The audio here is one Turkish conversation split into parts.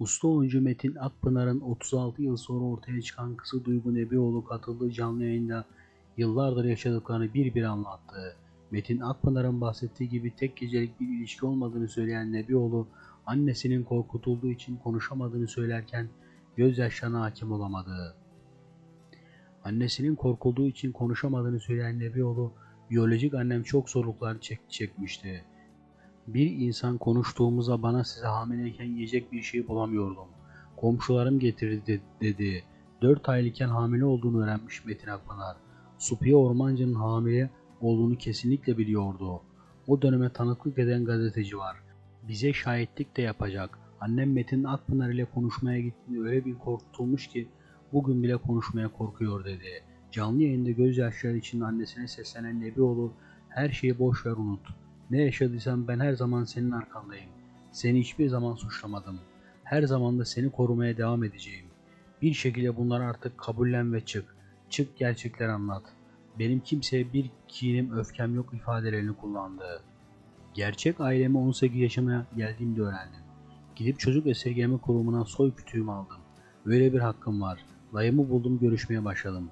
Usta oyuncu Metin Akpınar'ın 36 yıl sonra ortaya çıkan kızı Duygu Nebioğlu katıldığı canlı yayında yıllardır yaşadıklarını bir bir anlattı. Metin Akpınar'ın bahsettiği gibi tek gecelik bir ilişki olmadığını söyleyen Nebioğlu, annesinin korkutulduğu için konuşamadığını söylerken gözyaşlarına hakim olamadı. Annesinin korkulduğu için konuşamadığını söyleyen Nebioğlu, biyolojik annem çok zorluklar çek çekmişti. Bir insan konuştuğumuzda bana size hamileyken yiyecek bir şey bulamıyordum. Komşularım getirdi de- dedi. 4 aylıkken hamile olduğunu öğrenmiş Metin Akpınar. Supiye Ormancı'nın hamile olduğunu kesinlikle biliyordu. O döneme tanıklık eden gazeteci var. Bize şahitlik de yapacak. Annem Metin Akpınar ile konuşmaya gittiğinde öyle bir korkutulmuş ki bugün bile konuşmaya korkuyor dedi. Canlı yayında gözyaşları için annesine seslenen Nebioğlu her şeyi boş ver unut. Ne yaşadıysam ben her zaman senin arkandayım. Seni hiçbir zaman suçlamadım. Her zaman da seni korumaya devam edeceğim. Bir şekilde bunları artık kabullen ve çık. Çık gerçekler anlat. Benim kimseye bir kinim öfkem yok ifadelerini kullandı. Gerçek aileme 18 yaşıma geldiğimde öğrendim. Gidip çocuk esirgeme kurumuna soy kütüğümü aldım. Böyle bir hakkım var. Dayımı buldum görüşmeye başladım.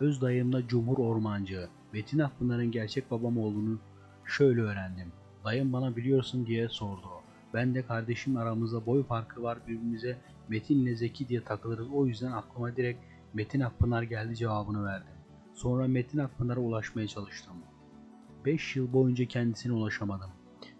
Öz dayımla Cumhur Ormancı, Metin Akpınar'ın gerçek babam olduğunu şöyle öğrendim. Dayım bana biliyorsun diye sordu. Ben de kardeşim aramızda boy farkı var birbirimize Metin ile Zeki diye takılırız. O yüzden aklıma direkt Metin Akpınar geldi cevabını verdim. Sonra Metin Akpınar'a ulaşmaya çalıştım. 5 yıl boyunca kendisine ulaşamadım.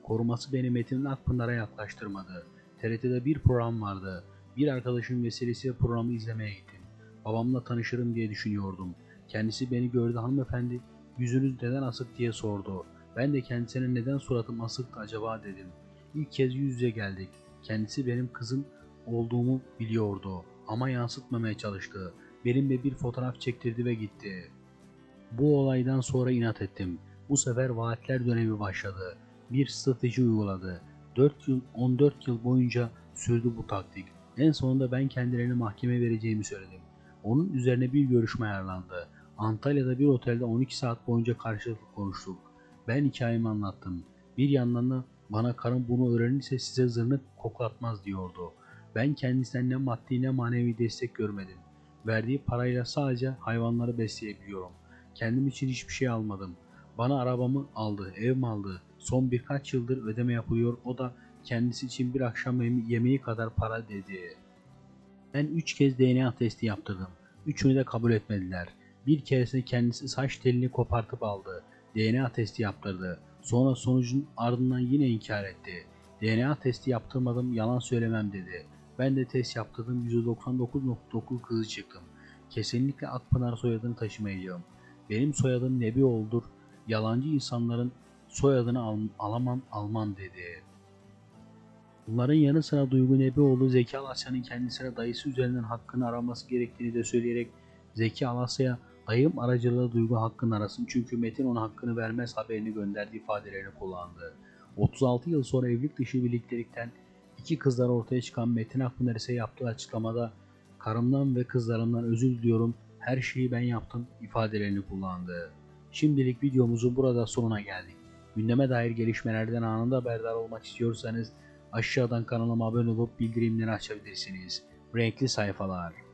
Koruması beni Metin Akpınar'a yaklaştırmadı. TRT'de bir program vardı. Bir arkadaşım vesilesiyle programı izlemeye gittim. Babamla tanışırım diye düşünüyordum. Kendisi beni gördü hanımefendi yüzünüz neden asık diye sordu. Ben de kendisine neden suratım asıktı acaba dedim. İlk kez yüz yüze geldik. Kendisi benim kızım olduğumu biliyordu ama yansıtmamaya çalıştı. Benimle bir fotoğraf çektirdi ve gitti. Bu olaydan sonra inat ettim. Bu sefer vaatler dönemi başladı. Bir strateji uyguladı. 4 yıl 14 yıl boyunca sürdü bu taktik. En sonunda ben kendilerini mahkemeye vereceğimi söyledim. Onun üzerine bir görüşme ayarlandı. Antalya'da bir otelde 12 saat boyunca karşılıklı konuştuk. Ben hikayemi anlattım. Bir yandan da bana karım bunu öğrenirse size zırnık koklatmaz diyordu. Ben kendisinden ne maddi ne manevi destek görmedim. Verdiği parayla sadece hayvanları besleyebiliyorum. Kendim için hiçbir şey almadım. Bana arabamı aldı, evimi aldı. Son birkaç yıldır ödeme yapılıyor. O da kendisi için bir akşam yeme- yemeği kadar para dedi. Ben 3 kez DNA testi yaptırdım. Üçünü de kabul etmediler. Bir keresinde kendisi saç telini kopartıp aldı. DNA testi yaptırdı. Sonra sonucun ardından yine inkar etti. DNA testi yaptırmadım yalan söylemem dedi. Ben de test yaptırdım %99.9 kızı çıktım. Kesinlikle Akpınar soyadını taşımayacağım. Benim soyadım Nebioğlu'dur. Yalancı insanların soyadını al- alamam almam dedi. Bunların yanı sıra Duygu Nebioğlu Zeki Alasya'nın kendisine dayısı üzerinden hakkını araması gerektiğini de söyleyerek Zeki Alasya'ya dayım aracılığıyla Duygu hakkını arasın çünkü Metin ona hakkını vermez haberini gönderdiği ifadelerini kullandı. 36 yıl sonra evlilik dışı birliktelikten iki kızlar ortaya çıkan Metin Akpınar ise yaptığı açıklamada karımdan ve kızlarımdan özür diliyorum her şeyi ben yaptım ifadelerini kullandı. Şimdilik videomuzun burada sonuna geldik. Gündeme dair gelişmelerden anında haberdar olmak istiyorsanız aşağıdan kanalıma abone olup bildirimleri açabilirsiniz. Renkli sayfalar.